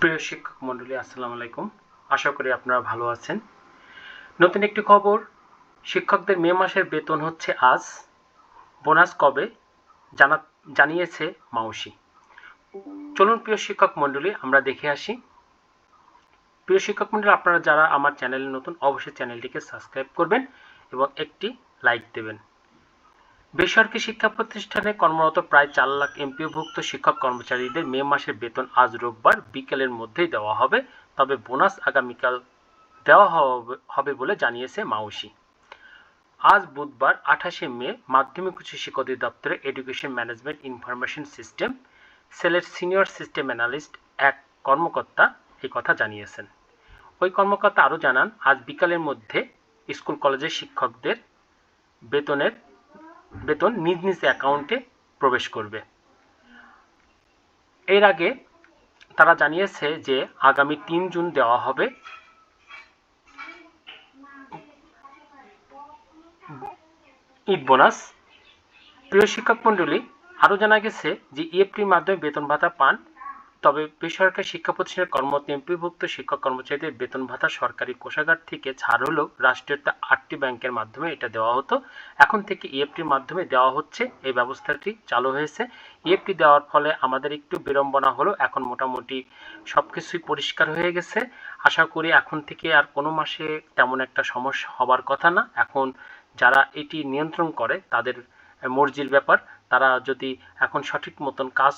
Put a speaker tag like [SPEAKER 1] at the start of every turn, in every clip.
[SPEAKER 1] প্রিয় শিক্ষক মণ্ডলী, আসসালামু আলাইকুম। আশা করি আপনারা ভালো আছেন। নতুন একটি খবর, শিক্ষকদের মে মাসের বেতন হচ্ছে আজ। বোনাস কবে? জানা জানিয়েছে মাউসি। চলুন প্রিয় শিক্ষক মণ্ডলী, আমরা দেখে আসি। প্রিয় শিক্ষক মণ্ডলী, আপনারা যারা আমার চ্যানেলে নতুন, অবশ্যই চ্যানেলটিকে সাবস্ক্রাইব করবেন এবং একটি লাইক দেবেন। বেসরকারি শিক্ষা প্রতিষ্ঠানে কর্মরত প্রায় চার লাখ এমপিওভুক্ত শিক্ষক কর্মচারীদের মে মাসের বেতন আজ রোববার বিকেলের মধ্যেই দেওয়া হবে। তবে বোনাস আগামীকাল দেওয়া হবে- বলে জানিয়েছে মাউসি। আজ বুধবার আঠাশে মে মাধ্যমিক উচ্চ শিক্ষা অধিদপ্তরে এডুকেশন ম্যানেজমেন্ট ইনফরমেশন সিস্টেম সেলের সিনিয়র সিস্টেম অ্যানালিস্ট এক কর্মকর্তা এই কথা জানিয়েছেন। ওই কর্মকর্তা আরও জানান, আজ বিকালের মধ্যে স্কুল কলেজের শিক্ষকদের বেতনের বেতন নিজ নিজ অ্যাকাউন্টে প্রবেশ করবে। এর আগে তারা জানিয়েছে যে আগামী তিন জুন দেওয়া হবে ঈদ বোনাস। প্রিয় শিক্ষক মন্ডলী আরও জানা গেছে যে ইএফটির মাধ্যমে বেতন ভাতা পান তবে বেসরকারি শিক্ষা প্রতিষ্ঠানের কর্মরত এমপিভুক্ত শিক্ষক কর্মচারীদের বেতন ভাতা সরকারি কোষাগার থেকে ছাড় হলেও রাষ্ট্রীয়তা আটটি ব্যাংকের মাধ্যমে এটা দেওয়া হতো। এখন থেকে ইএফটির মাধ্যমে দেওয়া হচ্ছে। এই ব্যবস্থাটি চালু হয়েছে। ইএফটি দেওয়ার ফলে আমাদের একটু বিড়ম্বনা হলো। এখন মোটামুটি সব কিছুই পরিষ্কার হয়ে গেছে। আশা করি এখন থেকে আর কোনো মাসে তেমন একটা সমস্যা হবার কথা না। এখন যারা এটি নিয়ন্ত্রণ করে, তাদের মর্জির ব্যাপার। তারা যদি এখন সঠিক মতন কাজ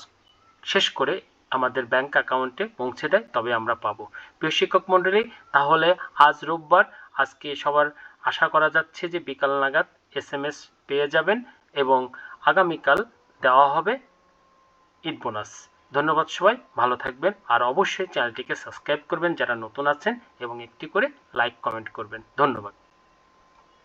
[SPEAKER 1] শেষ করে আমাদের ব্যাংক অ্যাকাউন্টে পৌঁছে দেয়, তবে আমরা পাবো। প্রিয় শিক্ষক মণ্ডলী, তাহলে আজ রোববার, আজকে সবার আশা করা যাচ্ছে যে বিকাল নাগাদ এস এম এস পেয়ে যাবেন এবং আগামীকাল দেওয়া হবে ঈদ বোনাস। ধন্যবাদ সবাই, ভালো থাকবেন আর অবশ্যই চ্যানেলটিকে সাবস্ক্রাইব করবেন যারা নতুন আছেন এবং একটি করে লাইক, কমেন্ট করবেন। ধন্যবাদ।